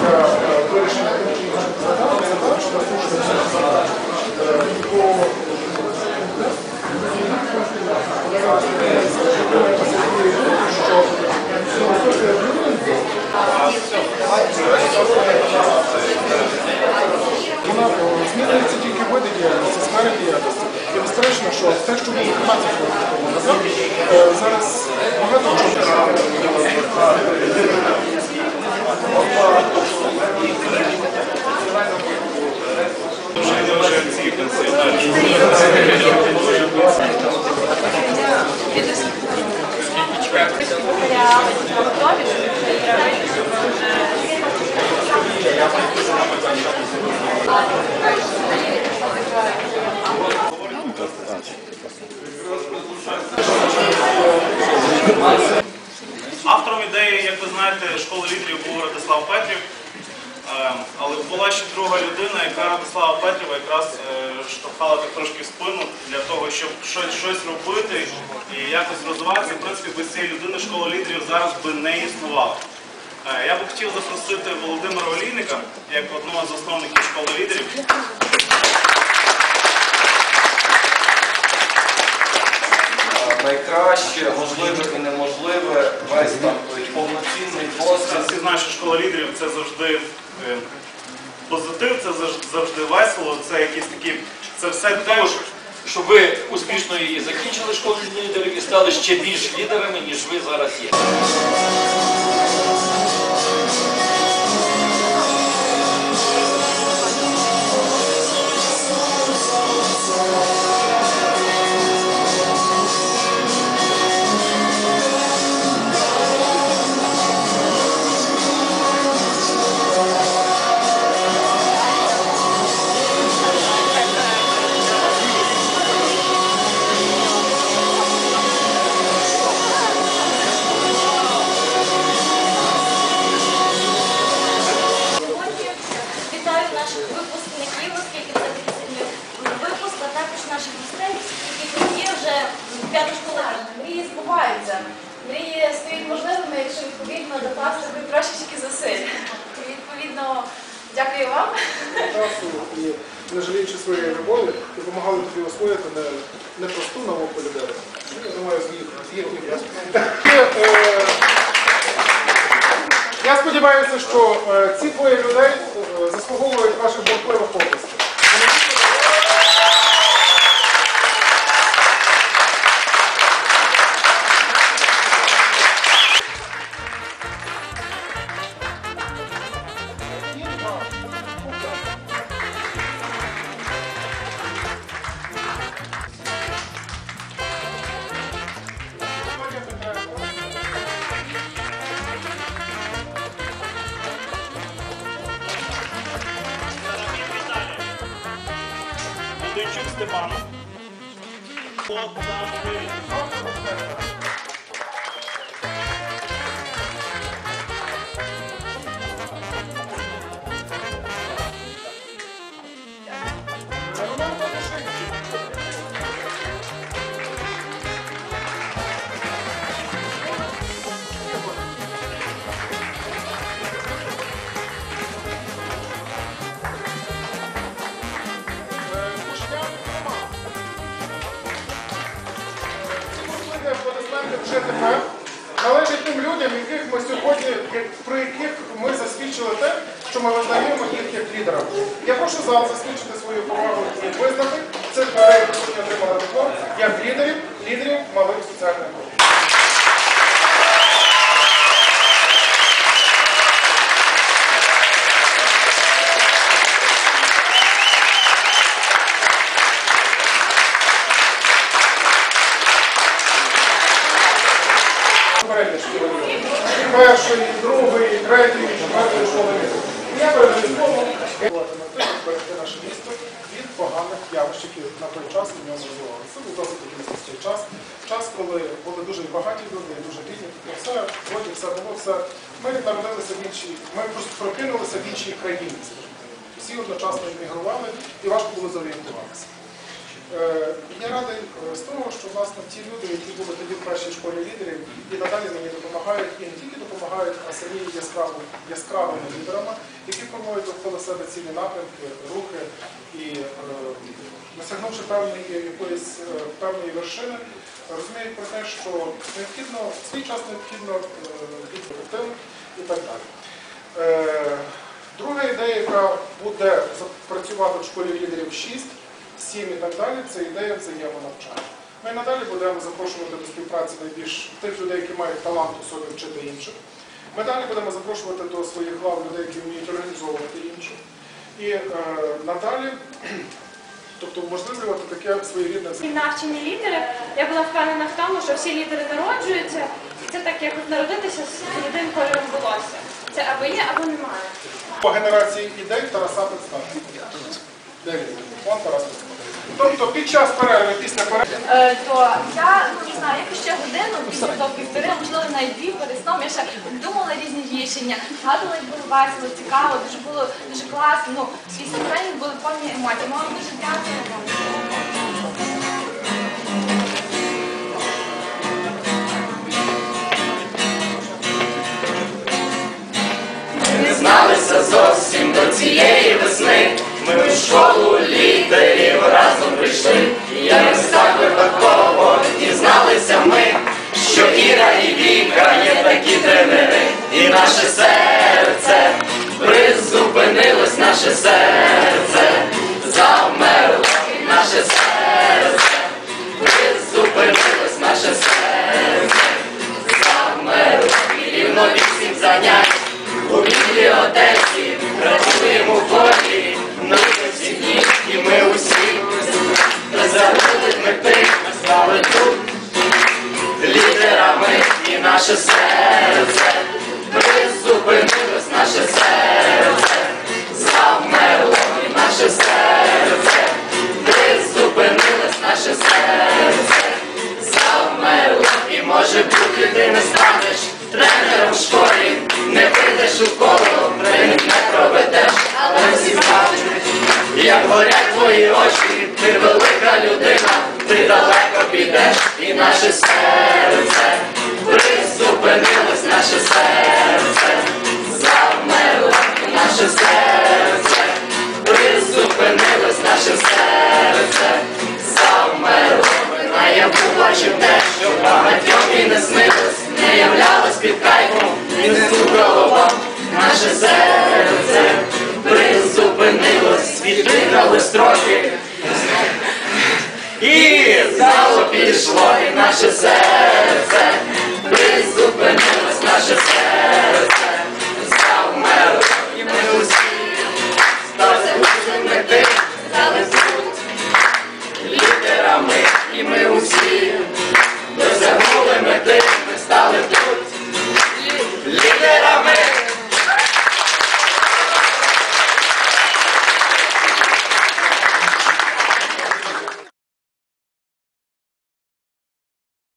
для е, вирішення конфліктних задач, задач на службі е, по що філософія вона е, змінюється тільки види діяльності, сфери діяльності. І безперечно, що те, що було 15 років тому назад, е, зараз багато чого. Автором ідеї, як ви знаєте, школи лідерів був Радислав Петрів. Е, Але була ще друга людина, яка Радислава Петріва якраз е, штовхала так трошки в спину для того, щоб щось, щось робити і якось розвиватися. В принципі, без цієї людини школа лідерів зараз би не існувала. Е, Я би хотів запросити Володимира Олійника як одного з засновників школи лідерів. Найкраще, можливе і неможливе, весь там повноцінний досвід. Всі знають, що школа лідерів це завжди е, позитив, це завжди весело, це якісь такі, це все те, щоб ви успішно її закінчили школу лідерів і стали ще більш лідерами, ніж ви зараз є. Допомагали тобі освоїти не, не просту науку людей. Я думаю, з їх їхніх Е, Я сподіваюся, що е, ці двоє людей е, заслуговують ваших бурхливих оплесків. the Esteban. Вже тепер належать тим людям, яких ми сьогодні, про яких ми засвідчили те, що ми визнаємо їх як лідерам. Я прошу зал засвідчити свою повагу і визнати цих людей, які отримали диплом, як лідерів, лідерів малих соціальних груп. Школи. Першої, другої, третьої, четвертої школи міста. Я передаю слово зберегти наше місто від поганих явищ, які на той час в ньому розвивалися. Це був досить такий час. Час, коли були дуже багаті люди, дуже бідні. Тобто все вроді все було, все. Ми народилися в іншій, ми просто прокинулися в іншій країні. Всі одночасно емігрували і важко було зорієнтуватися. Е, Я радий е, з того, що власне ті люди, які були тоді в першій школі лідерів, і надалі мені допомагають і не тільки допомагають. а самі яскравими, яскравими лідерами, які формують довкола себе цілі напрямки, рухи і е, досягнувши певної якоїсь певної вершини, розуміють про те, що необхідно свій час необхідно бути ефективним і так далі. Друга ідея, яка буде працювати в школі лідерів 6, 7 і так далі, це ідея взаємонавчання. Ми надалі будемо запрошувати до співпраці найбільш тих людей, які мають талант у собі вчити інших. Ми далі будемо запрошувати до своїх лав людей, які вміють організовувати інших. І е, надалі, тобто уможливлювати таке своєрідне І навчені лідери, я була впевнена в тому, що всі лідери народжуються, і це так, як от народитися з єдиним кольором волосся. Це або є, або немає. По генерації ідей Тараса представити. Де він? Вон Тарас представити. Тобто під час перерви, після перерви. Е, то я ну, не знаю, як ще годину, після того півтори, можливо, навіть дві перед сном, я ще думала різні рішення, згадувала, як було весело, цікаво, дуже було дуже класно. Ну, після тренінг були повні емоції. Ми вам дуже дякуємо. не зналися зовсім до цієї прийшли. Якось так випадково дізналися ми, що Іра і Віка є такі тренери, і наше серце призупинилось, наше серце не снилось, не являлось під кайфом, і не вам наше серце призупинилось, світлинали строки. І зало